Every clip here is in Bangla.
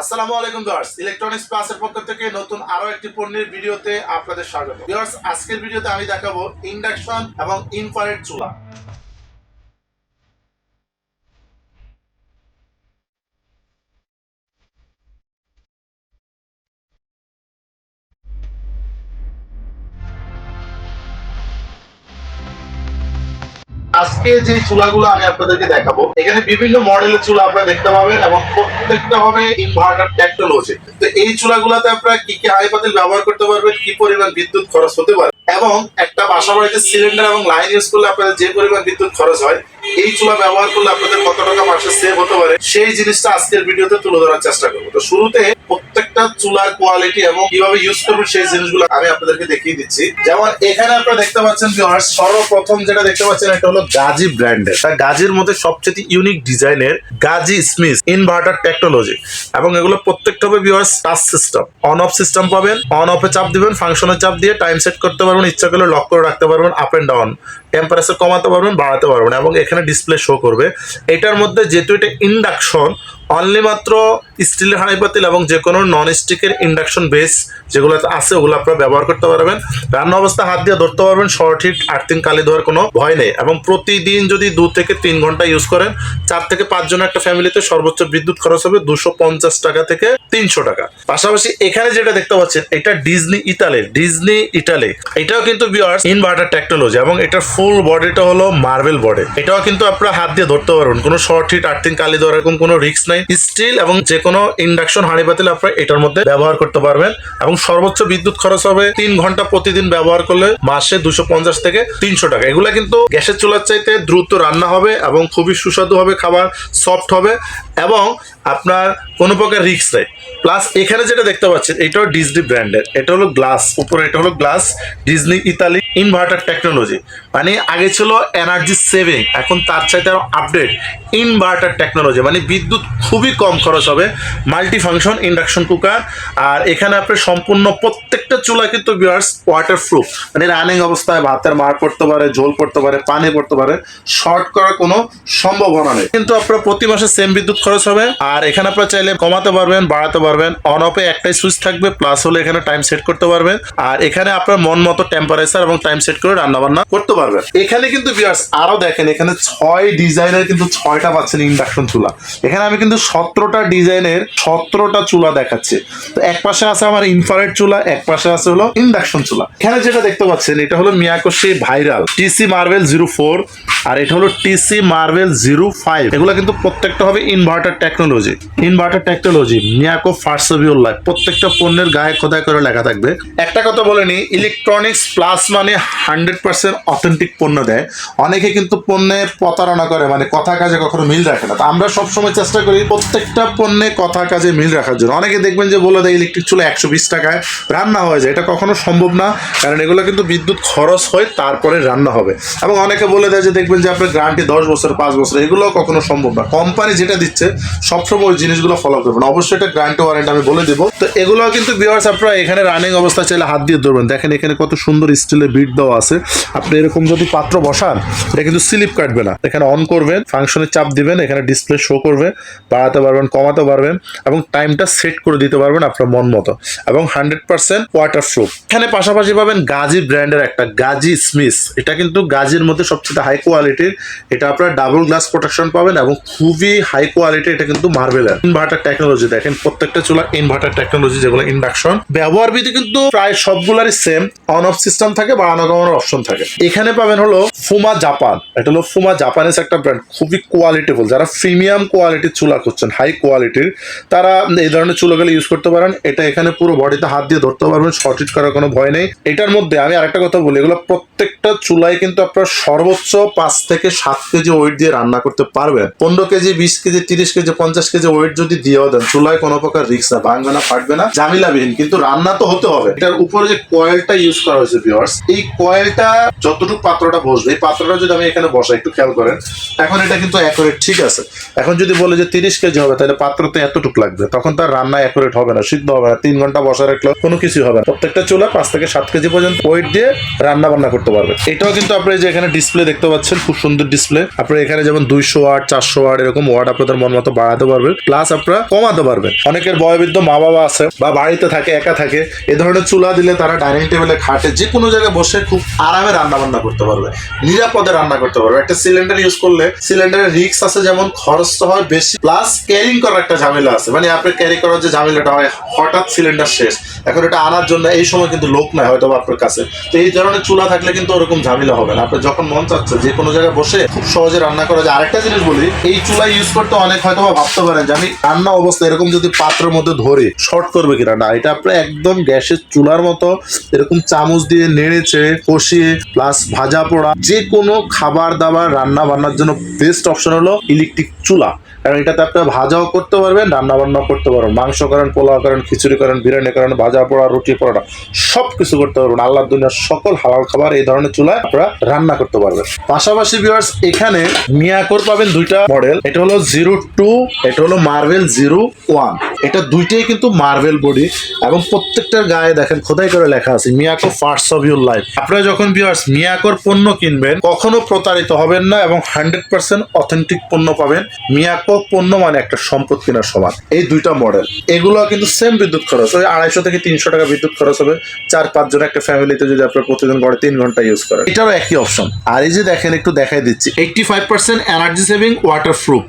আসসালামু আলাইকুম ভিউয়ার্স ইলেকট্রনিক্স প্লাসের পক্ষ থেকে নতুন আরও একটি পণ্যের ভিডিওতে আপনাদের স্বাগত। ভিউয়ার্স, আজকের ভিডিওতে আমি দেখাবো ইন্ডাকশন এবং ইনফারেট চুলা। আজকে যে চুলাগুলো আমি আপনাদেরকে দেখাবো, এখানে বিভিন্ন মডেলের চুলা আপনারা দেখতে পাবেন এবং প্রত্যেকটা হবে ইনভার্টার টেকনোলজি তো এই চুলাগুলোতে আপনারা কি কি হাই পাতিল ব্যবহার করতে পারবেন, কি পরিমাণ বিদ্যুৎ খরচ হতে পারে? এবং একটা বাসা বাড়িতে সিলিন্ডার এবং লাইন ইউজ করলে আপনাদের যে পরিমাণ বিদ্যুৎ খরচ হয়, এই চুলা ব্যবহার করলে আপনাদের কত টাকা মাসে সেভ হতে পারে, সেই জিনিসটা আজকের ভিডিওতে তুলে ধরার চেষ্টা করব। তো শুরুতে প্রত্যেকটা চুলার কোয়ালিটি এবং কীভাবে ইউজ করবেন সেই জিনিসগুলো আমি আপনাদেরকে দেখিয়ে দিচ্ছি। যেমন এখানে আপনারা দেখতে পাচ্ছেন সর্বপ্রথম যেটা দেখতে পাচ্ছেন এটা হলো গাজি ব্র্যান্ডের। তা গাজির মধ্যে সবচেয়ে ইউনিক ডিজাইনের গাজি স্মিথ ইনভার্টার টেকনোলজি এবং এগুলো প্রত্যেকটা হবে viewers touch system on off system পাবেন অন অফে চাপ দিবেন ফাংশনের চাপ দিয়ে টাইম সেট করতে পারবেন, ইচ্ছা করলে লক করে রাখতে পারবেন আপ এন্ড ডাউন টেম্পারেচার কমাতে পারবেন, বাড়াতে পারবেন এবং এখানে ডিসপ্লে শো করবে। এটার মধ্যে যেহেতু এটা ইন্ডাকশন অনলি মাত্র স্টিলের হাঁড়ি পাতিল এবং যে কোনো নন স্টিকের ইন্ডাকশন বেস যেগুলো আছে, ওগুলো আপনারা ব্যবহার করতে পারবেন। রান্না অবস্থা হাত দিয়ে ধরতে পারবেন শর্ট হিট আর্থিং কালি ধোয়ার কোনো ভয় নেই। এবং প্রতিদিন যদি দু থেকে তিন ঘণ্টা ইউজ করেন, চার থেকে পাঁচ জন একটা ফ্যামিলিতে সর্বোচ্চ বিদ্যুৎ খরচ হবে দুশো পঞ্চাশ টাকা থেকে তিনশো টাকা। পাশাপাশি এখানে যেটা দেখতে পাচ্ছেন, এটা ডিজনি ইতালির ডিজনি ইটালি এটাও কিন্তু বিয়ার্স ইনভার্টার টেকনোলজি এবং এটার ফুল বডিটা হলো মার্বেল বডি এটাও কিন্তু আপনারা হাত দিয়ে ধরতে পারবেন। কোনো শর্ট হিট আর্থিং কালি এরকম কোনো রিস্ক নাই। স্টিল এবং যে কোনো ইন্ডাকশন হাঁড়ি পাতিল আপনারা এটার মধ্যে ব্যবহার করতে পারবেন এবং সর্বোচ্চ বিদ্যুৎ খরচ হবে তিন ঘণ্টা প্রতিদিন ব্যবহার করলে মাসে দুশো পঞ্চাশ থেকে তিনশো টাকা। এগুলা কিন্তু গ্যাসের চুলার চাইতে দ্রুত রান্না হবে এবং খুবই সুস্বাদু হবে খাবার সফট হবে এবং আপনার কোনো প্রকার রিস্ক নেই। প্লাস এখানে যেটা দেখতে পাচ্ছেন, এটাও ডিজনি ব্র্যান্ডের এটা হলো গ্লাস উপরে এটা হলো glass Disney Italy inverter technology মানে আগে ছিল এনার্জি সেভিং এখন তার চাইতে আরও আপডেট ইনভার্টার টেকনোলজি মানে বিদ্যুৎ খুবই কম খরচ হবে মাল্টি ফাংশন ইন্ডাকশন কুকার আর এখানে আপনার সম্পূর্ণ প্রত্যেকটা চুলা কিন্তু বিয়ার্স ওয়াটার প্রুফ মানে রানিং অবস্থায় ভাতের মার পড়তে পারে, ঝোল পড়তে পারে, পানি পড়তে পারে শর্ট করার কোনো সম্ভাবনা নেই। কিন্তু আপনার প্রতি মাসে সেম বিদ্যুৎ খরচ হবে। আর এখানে আপনারা চাইলে কমাতে পারবেন, বাড়াতে পারবেন। অন অফে একটাই সুইচ থাকবে প্লাস হলে এখানে টাইম সেট করতে পারবেন। আর এখানে আপনার মন মতো টেম্পারেচার এবং টাইম সেট করে রান্না বান্না করতে পারবেন। এখানে কিন্তু বিয়ার্স আরও দেখেন, এখানে ছয় ডিজাইনের কিন্তু ছয়টা পাচ্ছেন ইন্ডাকশন চুলা। এখানে আমি কিন্তু সতেরোটা ডিজাইনের সতেরোটা চুলা দেখাচ্ছি। তো এক পাশে আছে আমার ইনফ্রারেড চুলা, এক পাশে আছে হলো ইন্ডাকশন চুলা। এখানে যেটা দেখতে পাচ্ছেন, এটা হলো মিয়াকোশি viral TC marble zero four আর এটা হলো টিসি মার্বেল জিরো ফাইভ এগুলো কিন্তু প্রত্যেকটা হবে inverter technology, inverter technology, Miyako ফার্সবিউল্লাহ প্রত্যেকটা পণ্যের গায়ে খোদাই করে লেখা থাকবে। একটা কথা বলে নি ইলেকট্রনিক্স প্লাস মানে হান্ড্রেড পার্সেন্ট অথেন্টিক পণ্য দেয়। অনেকে কিন্তু পণ্যের প্রতারণা করে মানে কথা কাজে কখনো মিল রাখে না। আমরা সবসময় চেষ্টা করি প্রত্যেকটা পণ্যে কথা কাজে মিল রাখার জন্য। অনেকে দেখবেন যে বলে দেয় ইলেকট্রিক চুলা একশো বিশ টাকায় রান্না হয়ে যায়। এটা কখনো সম্ভব না, কারণ এগুলো কিন্তু বিদ্যুৎ খরচ হয় তারপরে রান্না হবে। এবং অনেকে বলে দেয় যে, দেখবেন যে আপনার গ্যারান্টি দশ বছর, পাঁচ বছর এগুলো কখনো সম্ভব না। কোম্পানি যেটা দিচ্ছে সবসময় ওই জিনিসগুলো ফলো করবেন। অবশ্যই এটা গ্যারান্টি ওয়ারেন্ট আমি বলে দেবো। তো এগুলো কিন্তু বিয়ার্স আপনারা এখানে রানিং অবস্থা চাইলে হাত দিয়ে ধরবেন। দেখেন এখানে কত সুন্দর স্টিলের বিট দেওয়া আছে। আপনি এরকম যদি পাত্র বসান, এটা কিন্তু স্লিপ কাটবে না। এখানে অন করবেন ফাংশনের চাপ দিবেন, এখানে ডিসপ্লে শো করবে, বাড়াতে পারবেন, কমাতে পারবেন এবং টাইমটা সেট করে দিতে পারবেন আপনার মন মতো। এবং হান্ড্রেড পার্সেন্ট ওয়াটার প্রুফ এখানে পাশাপাশি পাবেন গাজি ব্র্যান্ডের একটা গাজি স্মিথ। এটা কিন্তু গাজির মধ্যে সবচেয়ে হাই কোয়ালিটির এটা আপনার ডাবল গ্লাস প্রোটেকশন পাবেন এবং খুবই হাই কোয়ালিটি এটা কিন্তু মার্বেলের ইনভার্টার টেকনোলজি দেখেন প্রত্যেকটা চুলা ইনভার্টার টেকনোলজি যেগুলো ইন্ডাকশন ব্যবহার বিধি কিন্তু প্রায় সবগুলারই সেম অন অফ সিস্টেম থাকে বাড়ানো কমানোর অপশন থাকে। এখানে পাবেন হলো ফুমা জাপান এটা হলো ফুমা জাপানিজ একটা ব্র্যান্ড খুবই কোয়ালিটিফুল যারা প্রিমিয়াম কোয়ালিটির চুলা করছেন হাই কোয়ালিটির তারা এই ধরনের চুলাগুলো ইউজ করতে পারেন। এটা এখানে পুরো বডিতে হাত দিয়ে ধরতে পারবেন শর্টেজ করার কোনো ভয় নেই। এটার মধ্যে আমি আরেকটা কথা বলি, এগুলো প্রত্যেকটা চুলাই কিন্তু আপনার সর্বোচ্চ পাঁচ থেকে সাত কেজি ওয়েট দিয়ে রান্না করতে পারবেন। পনেরো কেজি, বিশ কেজি তিরিশ কেজি, পঞ্চাশ কেজি ওয়েট যদি দিয়েও দেন, চুলায় কোনো প্রকার রিক্স না, ভাঙবে না, ফাটবে না জামিলাবিহীন কিন্তু রান্না তো হতে হবে। এটার উপরে যে কয়েলটা ইউজ করা হয়েছে ভিউয়ার্স এই কয়েলটা যতটুকু পাত্রটা বসবে, এই পাত্রটা যদি আমি এখানে বসাই, একটু খেয়াল করেন, এখন এটা কিন্তু অ্যাকুরেট ঠিক আছে। এখন যদি বলে যে তিরিশ কেজি হবে, তাহলে পাত্র তো এতটুকু লাগবে। তখন তার রান্না অ্যাকুরেট হবে না, সিদ্ধ হবে না, তিন ঘণ্টা বসা রাখলে কোনো কিছু হবে না। প্রত্যেকটা চুলা পাঁচ থেকে সাত কেজি পর্যন্ত ওয়েট দিয়ে রান্না বান্না করতে পারবে। এটাও কিন্তু আপনি যে এখানে ডিসপ্লে দেখতে পাচ্ছেন, খুব সুন্দর ডিসপ্লে আপনার এখানে যেমন দুইশো ওয়াট, চারশো ওয়াট, এরকম ওয়াট আপনাদের মন মতো বাড়াতে পারবেন প্লাস আপনারা কমাতে পারবেন। অনেকের বয়বৃদ্ধ মা বাবা আছে বা বাড়িতে থাকে, একা থাকে, এ ধরনের চুলা দিলে তারা ডাইনিং টেবিলে খাটে, যে কোনো জায়গায় বসে খুব আরামে রান্না বান্না করতে পারবে, নিরাপদে রান্না করতে পারবে। একটা সিলিন্ডার ইউজ করলে সিলিন্ডারের রিক্স আছে যেমন খরচ তো হয় বেশি প্লাস ক্যারিং করার একটা ঝামেলা আছে। মানে আপনি ক্যারি করার যে ঝামেলাটা হয়, হঠাৎ সিলিন্ডার শেষ। এখন এটা আনার জন্য এই সময় কিন্তু লোক নাই হয়তো আপনার কাছে। তো এই ধরনের চুলা থাকলে কিন্তু ওরকম ঝামেলা হবে না। আপনার যখন মন চাচ্ছে যে কোনো জায়গায় বসে খুব সহজে রান্না করা যায়। আরেকটা জিনিস বলি, এই চুলা ইউজ করতে অনেক হয়তো বা ভাবতে পারেন যে আমি রান্না অবস্থা এরকম যদি পাত্রের মধ্যে ধরে শর্ট করবে কিনা না? এটা আপনার একদম গ্যাসের চুলার মতো, এরকম চামচ দিয়ে নেড়ে কষিয়ে প্লাস ভাজা পোড়া যে কোনো খাবার দাবার রান্না বান্নার জন্য বেস্ট অপশন হলো ইলেকট্রিক চুলা। কারণ এটাতে আপনার ভাজাও করতে পারবেন, রান্না বান্নাও করতে পারবেন। মাংস করেন, পোলাও করেন, খিচুড়ি করেন, বিরিয়ানি করেন, ভাজা পোড়া, রুটি পোড়া সব কিছু করতে পারবেন আল্লাহ দুনিয়ার সকল হালাল খাবার এই ধরনের চুলায় আপনারা রান্না করতে পারবেন। পাশাপাশি ভিউয়ার্স এখানে মিয়াকোর পাবেন দুইটা মডেল এটা হলো জিরো টু, এটা হলো মার্বেল জিরো ওয়ান। এটা দুইটাই কিন্তু মার্বেল বডি এবং প্রত্যেকটার গায়ে দেখেন খোদাই করে লেখা আছে, Miyako first of your life. আপনারা যখন ভিউয়ার্স মিয়াকোর পণ্য কিনবেন, কখনো প্রতারিত হবেন না এবং হান্ড্রেড পার্সেন্ট অথেন্টিক পণ্য পাবেন। মিয়াকো পণ্য মানে একটা সম্পদ কেনার সমান। এই দুইটা মডেল এগুলো কিন্তু সেম বিদ্যুৎ খরচ। ওই আড়াইশো থেকে তিনশো টাকা বিদ্যুৎ খরচ হবে। চার পাঁচজন একটা ফ্যামিলিতে যদি আপনার প্রতিদিন গড়ে তিন ঘণ্টা ইউজ করেন। এটারও একই অপশন আর এই যে দেখেন, একটু দেখাই দিচ্ছি। Eighty five percent energy saving waterproof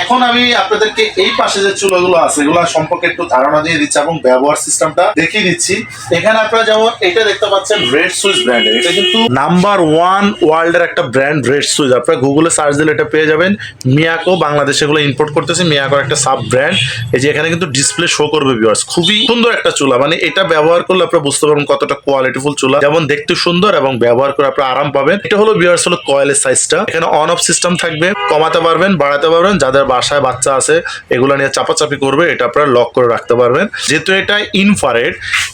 এখন আমি আপনাদেরকে এই পাশে যে চুলাগুলো আছে, এগুলো সম্পর্কে একটু ধারণা দিয়ে দিচ্ছি এবং ব্যবহার সিস্টেমটা দেখিয়ে দিচ্ছি। এখানে আপনারা যেমন এটা দেখতে পাচ্ছেন রেড সুইচ ব্র্যান্ডের এটা কিন্তু নাম্বার ওয়ান ওয়ার্ল্ডের একটা ব্র্যান্ড রেড সুইচ আপনারা গুগলে সার্চ দিলে এটা পেয়ে যাবেন। মিয়াকো বাংলাদেশে এগুলো ইম্পোর্ট করতেছে, মিয়াকোর একটা সাব ব্র্যান্ড এই যে এখানে কিন্তু ডিসপ্লে শো করবে ভিউয়ার্স খুবই সুন্দর একটা চুলা। মানে এটা ব্যবহার করলে আপনারা বুঝতে পারবেন কতটা কোয়ালিটিফুল চুলা। যেমন দেখতে সুন্দর এবং ব্যবহার করে আপনারা আরাম পাবেন। এটা হলো ভিউয়ার্স হলো কয়েলের সাইজটা এখানে অন অফ সিস্টেম থাকবে। কমাতে পারবেন, বাড়াতে পারবেন। যাদের বাসায় বাচ্চা আছে, এগুলো নিয়ে চাপাচাপি করবে, এটা আপনারা লক করে রাখতে পারবেন। যেহেতু এটা ইনফারেড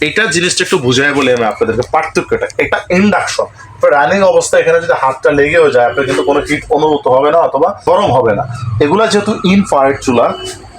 এটা জিনিসটা একটু বুঝাই বলে আমি আপনাদেরকে। পার্থক্যটা, এটা ইন্ডাকশন রানিং অবস্থা এখানে যদি হাতটা লেগেও যায়, আপনার কিন্তু কোনো হিট অনুভূত হবে না অথবা গরম হবে না। এগুলা যেহেতু ইনফারেড চুলা,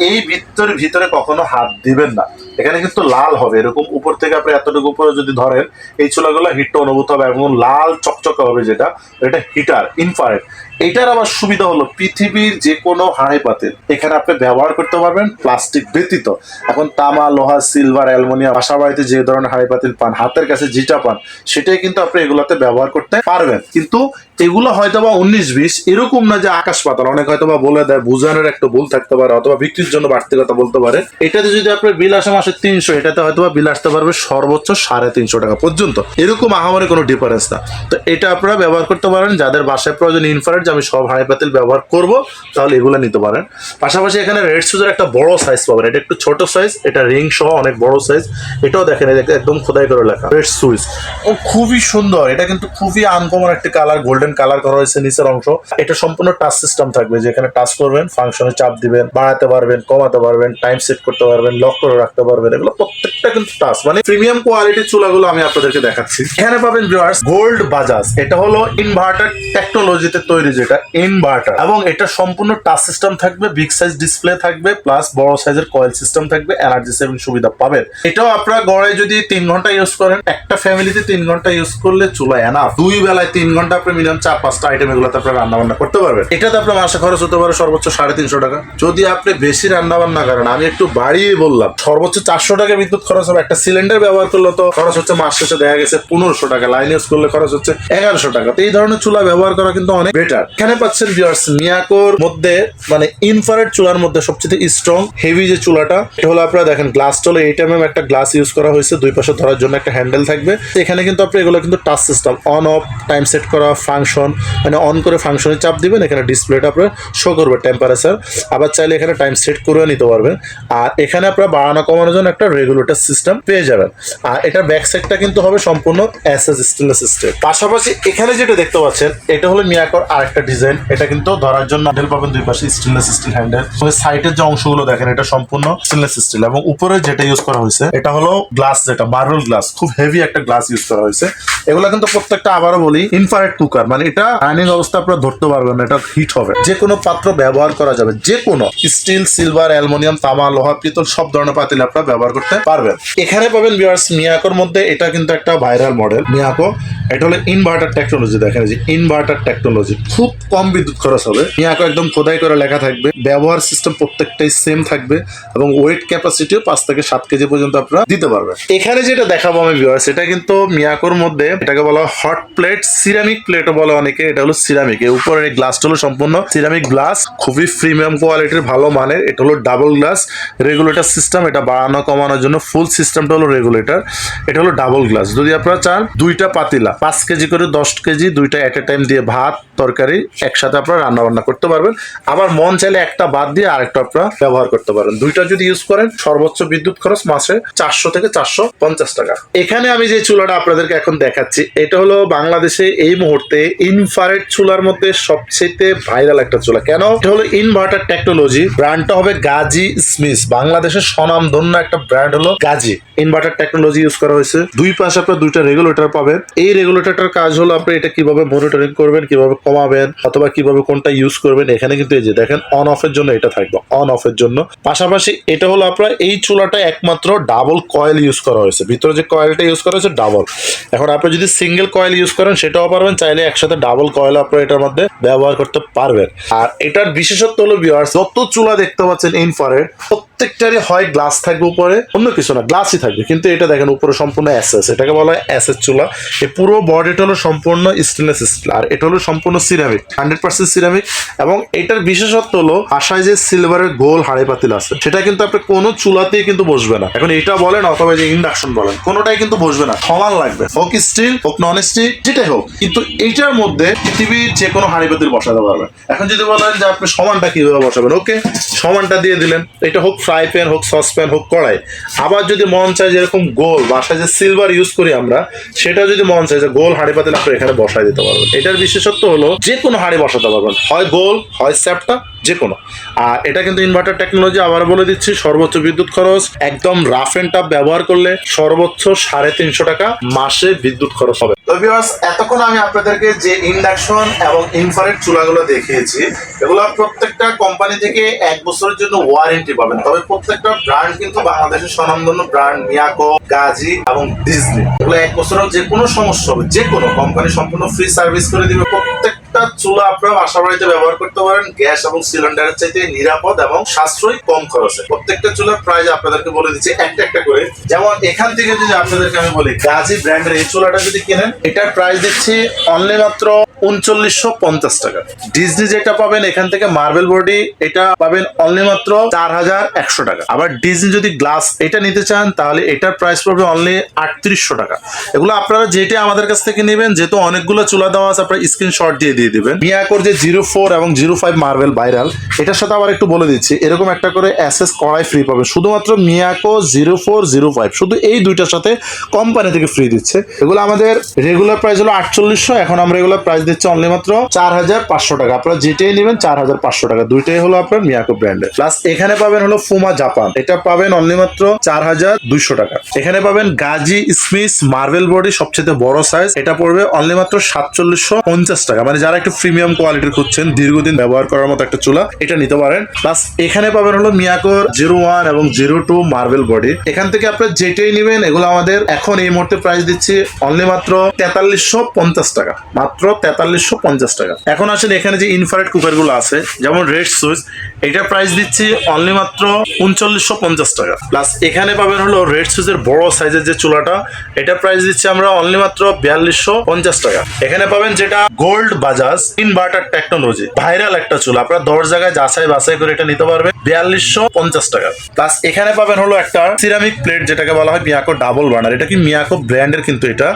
এই ভিতরে ভিতরে কখনো হাত দিবেন না। এখানে কিন্তু লাল হবে। এরকম উপর থেকে আপনি এতটুকু উপরে যদি ধরেন, এই চুলাগুলো হিটটা অনুভূত হবে এবং লাল চকচকে হবে যেটা, এটা হিটার ইনফারেট এটার আবার সুবিধা হলো পৃথিবীর যে কোনো হাঁড়ি পাতিল। এখানে আপনি ব্যবহার করতে পারবেন প্লাস্টিক ব্যতীত। এখন তামা, লোহা, সিলভার, অ্যালমোনিয়াম বাসা বাড়িতে যে ধরনের হাঁড়ি পাতিল পান, হাতের কাছে যেটা পান, সেটাই কিন্তু আপনি এগুলাতে ব্যবহার করতে পারবেন। কিন্তু এগুলো হয়তো বা উনিশ, বিশ, এরকম না যে আকাশ পাতাল। অনেক হয়তো বা বলে দেয়, বুঝানোর একটা ভুল থাকতে পারে, অথবা বিক্রির জন্য বাড়তি কথা বলতে পারে। এটাতে যদি আপনার বিল আসে মাসে তিনশো, এটাতে হয়তো বা বিল আসতে পারবে সর্বোচ্চ সাড়ে তিনশো টাকা পর্যন্ত। এরকম আহামরি কোনো ডিফারেন্স না। তো এটা আপনারা ব্যবহার করতে পারেন। যাদের বাসায় প্রয়োজন ইনফ্রারেড যে আমি সব হাঁড়ি পাতিল ব্যবহার করব, তাহলে এগুলো নিতে পারেন। পাশাপাশি এখানে রেড সুজের একটা বড় সাইজ পাবেন। এটা একটু ছোট সাইজ এটা রিং সহ অনেক বড় সাইজ এটাও দেখেন একদম খোদাই করে লেখা। রেড সুইচ ও, খুবই সুন্দর। এটা কিন্তু খুবই আনকমন একটা কালার গোল্ডেন কালার করা হয়েছে নিচের অংশ। এটা সম্পূর্ণ টাচ সিস্টেম থাকবে যেখানে টাচ করবেন ফাংশনে চাপ দিবেন, বাড়াতে পারবেন, কমাতে পারবেন টাইম সেট করতে পারবেন লক করে রাখতে পারবেন। এগুলো প্রত্যেকটা কিন্তু টাচ মানে প্রিমিয়াম কোয়ালিটির চুলাগুলো আমি আপনাদেরকে দেখাচ্ছি। এখানে পাবেন ভিউয়ার্স গোল্ড বাজাজ এটা হলো ইনভার্টার টেকনোলজিতে তৈরি যেটা ইনভার্টার এবং এটা সম্পূর্ণ টাচ সিস্টেম থাকবে বিগ সাইজ ডিসপ্লে থাকবে প্লাস বড় সাইজের কয়েল সিস্টেম থাকবে এনার্জি সেভিং সুবিধা পাবেন। এটাও আপনারা গড়ে যদি তিন ঘণ্টা ইউজ করেন, একটা ফ্যামিলিতে তিন ঘণ্টা ইউজ করলে চুলা এনা দুই বেলায় তিন ঘণ্টা আপনি মিনিমাম চার, পাঁচটা আইটেম এগুলোতে আপনার রান্না বান্না করতে পারবেন। এটাতে আপনার মাসে খরচ হতে পারে সর্বোচ্চ সাড়ে তিনশো টাকা। যদি আপনি বেশি রান্না বান্না করেন, আমি একটু বাড়িয়ে বললাম, সর্বোচ্চ চারশো টাকা বিদ্যুৎ খরচ হবে। একটা সিলিন্ডার ব্যবহার করলে তো খরচ হচ্ছে মাস শেষে দেখা গেছে পনেরোশো টাকা। লাইন ইউজ করলে খরচ হচ্ছে এগারোশো টাকা। তো এই ধরনের চুলা ব্যবহার করা কিন্তু অনেক বেটার এখানে পাচ্ছেন ভিউয়ার্স মিয়াকোর মধ্যে মানে ইনফারেট চুলার মধ্যে সবচেয়ে স্ট্রং হেভি যে চুলাটা, এটা হলো আপনারা দেখেন গ্লাস টলে এইট এম একটা গ্লাস ইউজ করা হয়েছে, দুই পাশে ধরার জন্য একটা হ্যান্ডেল থাকবে। এখানে কিন্তু আপনি এগুলো কিন্তু touch system on off time set করা ফাংশন মানে অন করে ফাংশনে চাপ দিবেন, এখানে ডিসপ্লেটা আপনার শো করবে টেম্পারেচার আবার চাইলে এখানে টাইম সেট করে নিতে পারবেন। আর এখানে আপনারা বাড়ানো কমানোর জন্য একটা রেগুলেটর সিস্টেম পেয়ে যাবেন। আর এটার ব্যাক সাইডটা কিন্তু হবে সম্পূর্ণ এস স্টেনলেস স্টিল পাশাপাশি এখানে যেটা দেখতে পাচ্ছেন, এটা হলো মিয়াকর আরেকটা ডিজাইন এটা কিন্তু ধরার জন্য হ্যান্ডেল পাবেন দুই পাশে স্টেনলেস স্টিল হ্যান্ডেল সাইডের যে অংশগুলো দেখেন, এটা সম্পূর্ণ স্টেনলেস স্টিল এবং উপরে যেটা ইউজ করা হয়েছে, এটা হলো গ্লাস যেটা মার্বেল গ্লাস খুব হেভি একটা গ্লাস ইউজ করা হয়েছে। এগুলো কিন্তু প্রত্যেকটা আবারও বলি ইনফারেট কুকার মানে এটা রানিং অবস্থা আপনারা ধরতে পারবেন না, এটা হিট হবে। যে কোনো পাত্র ব্যবহার করা যাবে যে কোনো স্টিল সিলভার অ্যালুমিনিয়াম তামা, লোহা, পিতল, সব ধরনের পাতিল আপনারা ব্যবহার করতে পারবেন। এখানে পাবেন বিয়ার্স মিয়াকোর মধ্যে এটা কিন্তু একটা ভাইরাল মডেল মিয়াকো। এটা হলো ইনভার্টার টেকনোলজি দেখেন যে ইনভার্টার টেকনোলজি খুব কম বিদ্যুৎ খরচ হবে, মিয়াকো একদম খোদাই করে লেখা থাকবে। ব্যবহার সিস্টেম প্রত্যেকটাই সেম থাকবে এবং ওয়েট ক্যাপাসিটিও পাঁচ থেকে সাত কেজি পর্যন্ত আপনারা দিতে পারবেন। এখানে যেটা দেখাবো আমি ভিউয়ার্স এটা কিন্তু মিয়াকোর মধ্যে এটাকে বলা হয় হট প্লেট সিরামিক প্লেটও বলে অনেকে। এটা হলো সিরামিক এর উপরের এই গ্লাসটা হলো সম্পূর্ণ সিরামিক গ্লাস খুবই প্রিমিয়াম কোয়ালিটির ভালো মানের। এটা হলো ডাবল গ্লাস রেগুলেটর সিস্টেম এটা বাড়ানো কমানোর জন্য ফুল সিস্টেমটা হলো রেগুলেটর এটা হলো ডাবল গ্লাস যদি আপনারা চান, দুইটা পাতিলা, পাঁচ কেজি করে দশ কেজি, দুইটা এট এ টাইম দিয়ে ভাত তরকারি একসাথে আপনারা রান্না বান্না করতে পারবেন। আবার মন চাইলে একটা বাদ দিয়ে আরেকটা আপনারা ব্যবহার করতে পারেন। দুইটা যদি ইউজ করেন, সর্বোচ্চ বিদ্যুৎ খরচ মাসে চারশো থেকে চারশো পঞ্চাশ টাকা। এখানে আমি যে চুলাটা আপনাদেরকে এখন দেখাচ্ছি, এটা হলো বাংলাদেশে এই মুহূর্তে ইনফারেট চুলার মধ্যে সবচেয়ে ভাইরাল একটা চুলা। কেন? এটা হলো ইনভার্টার টেকনোলজি ব্র্যান্ডটা হবে গাজি স্মিথ। বাংলাদেশের স্বনামধন্য একটা ব্র্যান্ড হলো গাজী। ইনভার্টার টেকনোলজি ইউজ করা হয়েছে। দুই পাশে আপনার দুইটা রেগুলেটর পাবেন। এই রেগুলেটরটার কাজ হলো আপনি এটা কীভাবে মনিটরিং করবেন, কীভাবে কমাবেন অথবা কীভাবে কোনটা ইউজ করবেন, এখানে কিন্তু এই যে দেখেন অন অফের জন্য এটা থাকবে অন অফের জন্য। পাশাপাশি এটা হলো আপনার এই চুলাটা একমাত্র ডাবল কয়েল ইউজ করা হয়েছে। ভিতরে যে কয়েলটা ইউজ করা হয়েছে ডাবল এখন আপনি যদি সিঙ্গেল কয়েল ইউজ করেন, সেটাও পারবেন, চাইলে একসাথে ডাবল কয়েল আপনার এটার মধ্যে ব্যবহার করতে পারবেন। আর এটার বিশেষত্ব হলো ভিউয়ার্স যত চুলা দেখতে পাচ্ছেন ইনফারেড প্রত্যেকটারই হয় গ্লাস থাকবে উপরে, অন্য কিছু না গ্লাসই থাকবে। কিন্তু এটা দেখেন, উপরে সম্পূর্ণ অ্যাসেস এটাকে বলা হয় অ্যাসেস চুলা। এই পুরো বডিটা হলো সম্পূর্ণ স্টেনলেস স্টিল আর এটা হলো সম্পূর্ণ সিরামিক হান্ড্রেড পার্সেন্ট সিরামিক এবং এটার বিশেষত্ব হলো আশায় যে সিলভারের গোল হাড়ি পাতিল আছে, সেটা কিন্তু আপনি কোনো চুলাতেই কিন্তু বসবে না। এখন এটা বলেন অথবা যে ইন্ডাকশন বলেন, কোনোটাই কিন্তু বসবে না, সমান লাগবে। হোক স্টিল হোক নন স্টিল যেটাই হোক, কিন্তু এইটার মধ্যে পৃথিবীর যে কোনো হাড়ি পাতিল বসাতে পারবেন। এখন যদি বলেন যে আপনি সমানটা কীভাবে বসাবেন, ওকে, সমানটা দিয়ে দিলেন, এটা হোক ফ্রাই প্যান হোক সস প্যান হোক কড়াই। আবার যদি মন চায় যেরকম গোল, বাসায় যে সিলভার ইউজ করি আমরা, সেটা যদি মন চায় যে গোল হাঁড়ি পাতিল আপনি এখানে বসাই দিতে পারবেন। এটার বিশেষত্ব হলো যে কোনো হাড়ে বসাতে পারবেন। হয় গোল হয় স্যাপটা যে কোনো আর এটা কিন্তু ইনভার্টার টেকনোলজি আবার বলে দিচ্ছি, সর্বোচ্চ বিদ্যুৎ খরচ, একদম রাফ এন্ড টাফ ব্যবহার করলে সর্বোচ্চ সাড়ে তিনশো টাকা মাসে বিদ্যুৎ খরচ হবে। তো ভিউয়ার্স এতক্ষণ আমি আপনাদেরকে যে ইন্ডাকশন এবং ইনফ্রারেড চুলাগুলো দেখিয়েছি, এগুলো প্রত্যেকটা কোম্পানি থেকে এক বছরের জন্য ওয়ারেন্টি পাবেন। তবে প্রত্যেকটা ব্র্যান্ড কিন্তু বাংলাদেশের স্বনামধন্য ব্র্যান্ড মিয়াকো, গাজী এবং ডিজনি এগুলো এক বছরের যে কোনো সমস্যা হবে যে কোনো কোম্পানি সম্পূর্ণ ফ্রি সার্ভিস করে দিবে প্রত্যেকটা চুলা আপনারা বাসা বাড়িতে ব্যবহার করতে পারেন। গ্যাস এবং সিলিন্ডারের চাইতে নিরাপদ এবং সাশ্রয়ী কম খরচে। প্রত্যেকটা চুলার প্রাইস আপনাদেরকে বলে দিচ্ছি, একটা একটা করে। যেমন এখান থেকে যদি আপনাদেরকে আমি বলি, গাজী ব্র্যান্ডের এই চুলাটা যদি কেনেন, এটার প্রাইস দিচ্ছি অনলি মাত্র উনচল্লিশশো পঞ্চাশ টাকা। ডিজনি যেটা পাবেন এখান থেকে মার্বেল বডি এটা পাবেন অনলি মাত্র চার হাজার একশো টাকা। আবার ডিজনি যদি গ্লাস এটা নিতে চান, তাহলে এটার প্রাইস পড়বে অনলি আটত্রিশশো টাকা। এগুলো আপনারা যেটা আমাদের কাছ থেকে নেবেন, যেহেতু অনেকগুলো চুলা দেওয়া আছে, আপনারা স্ক্রিনশট দিয়ে দিয়ে দিবেন। মিয়াকোর যে জিরো ফোর এবং জিরো ফাইভ মার্বেল ভাইরাল এটার সাথে আবার একটু বলে দিচ্ছি, এরকম একটা করে এসএস কড়াই ফ্রি পাবেন। শুধুমাত্র Miyako zero four zero five শুধু এই দুইটার সাথে কোম্পানি থেকে ফ্রি দিচ্ছে। এগুলো আমাদের রেগুলার প্রাইস হলো আটচল্লিশশো, এখন আমরা রেগুলার প্রাইস দিচ্ছি অনলি মাত্র চার হাজার পাঁচশো টাকা। আপনারা যেটাই নেবেন চার হাজার পাঁচশো টাকা। দুইটাই হলো আপনার মিয়াকো ব্র্যান্ডের। প্লাস এখানে পাবেন হলো ফুমা জাপান এটা পাবেন অনলি মাত্র চার হাজার দুইশো টাকা। এখানে পাবেন গাজী স্মিথ মার্বেল বডি সবচেয়ে বড় সাইজ এটা পড়বে অনলি মাত্র সাতচল্লিশশো পঞ্চাশ টাকা। মানে যারা একটু প্রিমিয়াম কোয়ালিটির খুঁজছেন, দীর্ঘদিন ব্যবহার করার মতো একটা চুলা, এটা নিতে পারেন। প্লাস এখানে পাবেন হলো মিয়াকোর জিরো ওয়ান এবং জিরো টু মার্বেল বডি এখান থেকে আপনার যেটাই নেবেন, এগুলো আমাদের এখন এই মুহূর্তে প্রাইস দিচ্ছি অনলি মাত্র তেতাল্লিশশো পঞ্চাশ টাকা। মাত্র তেতাল্লিশশো পঞ্চাশ টাকা। এখন আসেন এখানে যে ইনফ্রারেড কুকারগুলো আছে, যেমন রেড সুইচ এটা প্রাইস দিচ্ছি অনলি মাত্র উনচল্লিশশো পঞ্চাশ টাকা। প্লাস এখানে পাবেন হলো রেড সুইচের বড় সাইজের যে চুলাটা, এটা প্রাইস দিচ্ছি আমরা অনলি মাত্র বিয়াল্লিশশো পঞ্চাশ টাকা। এখানে পাবেন যেটা gold Bajaj inverter technology viral একটা চুলা। আপনারা দশ জায়গায় যাচাই বাছাই করে এটা নিতে পারবেন, বিয়াল্লিশশো পঞ্চাশ টাকা। প্লাস এখানে পাবেন হলো একটা সিরামিক প্লেট যেটাকে বলা হয় মিয়াকো ডাবল বার্নার এটা কি মিয়াকো ব্র্যান্ডের কিন্তু এটা।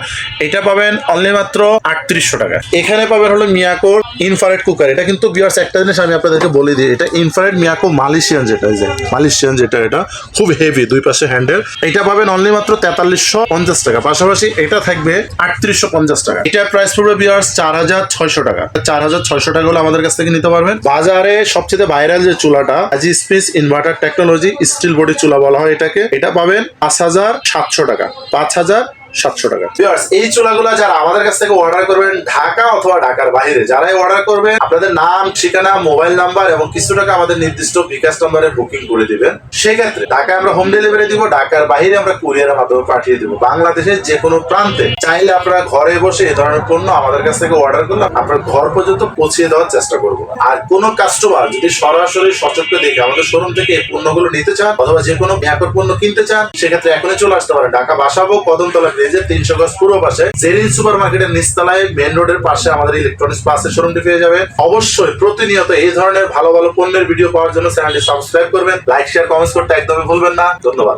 এটা পাবেন অনলি মাত্র আটত্রিশশো টাকা। এখানে পাবেন হলো মিয়াকোর ইনফ্রারেড কুকার এটা কিন্তু বিয়ার্স একটা জিনিস আমি আপনাদেরকে বলে দিই, এটা ইনফারেট মিয়াকো মালয়েশিয়ান যেটা যে মালয়েশিয়ান যেটা, এটা খুব হেভি দুই পাশে হ্যান্ডেল এটা পাবেন অনলি মাত্র তেতাল্লিশশো পঞ্চাশ টাকা। পাশাপাশি এটা থাকবে আটত্রিশশো পঞ্চাশ টাকা। এটার প্রাইস পড়বে বিয়ার্স চার হাজার ছয়শো টাকা। চার হাজার ছয়শো টাকা হলে আমাদের কাছ থেকে নিতে পারবেন। বাজারে সবচেয়ে ভাইরাল যে চুলাটা, আজি space inverter technology steel body চুলা বলা হয় এটাকে, এটা পাবেন পাঁচ হাজার সাতশো টাকা। পাঁচ হাজার সাতশো টাকা। এই চুলাগুলো যারা আমাদের কাছ থেকে অর্ডার করবেন ঢাকা অথবা ঢাকার বাইরে, যারাই অর্ডার করবেন, আপনাদের নাম, ঠিকানা মোবাইল নাম্বার এবং কিছু টাকা আমাদের নির্দিষ্ট বিকাশ নাম্বারে বুকিং করে দিবেন। সেক্ষেত্রে ঢাকায় আমরা হোম ডেলিভারি দিব, ঢাকার বাইরে আমরা কুরিয়ারের মাধ্যমে পাঠিয়ে দিব। বাংলাদেশের যে কোনো প্রান্তে চাইলে আপনারা ঘরে বসে এ ধরনের পণ্য আমাদের কাছ থেকে অর্ডার করলে আপনার ঘর পর্যন্ত পৌঁছিয়ে দেওয়ার চেষ্টা করব। আর কোনো কাস্টমার যদি সরাসরি সচক্ষে দেখে আমাদের শোরুম থেকে পণ্যগুলো নিতে চান, অথবা যে কোনো পণ্য কিনতে চান, সেক্ষেত্রে এখনই চলে আসতে পারেন। ঢাকা বাসাবো, কদমতলা ব্রিজের তিনশো গজ পূর্ব পাশে, জেরিন সুপার মার্কেটের নিস্তলায় মেন রোডের পাশে আমাদের ইলেকট্রনিক্স প্লাসের শোরুমটি পেয়ে যাবে অবশ্যই প্রতিনিয়ত এই ধরনের ভালো ভালো পণ্যের ভিডিও পাওয়ার জন্য চ্যানেলটি সাবস্ক্রাইব করবেন। লাইক শেয়ার কমেন্টস করতে একদমই ভুলবেন না। ধন্যবাদ।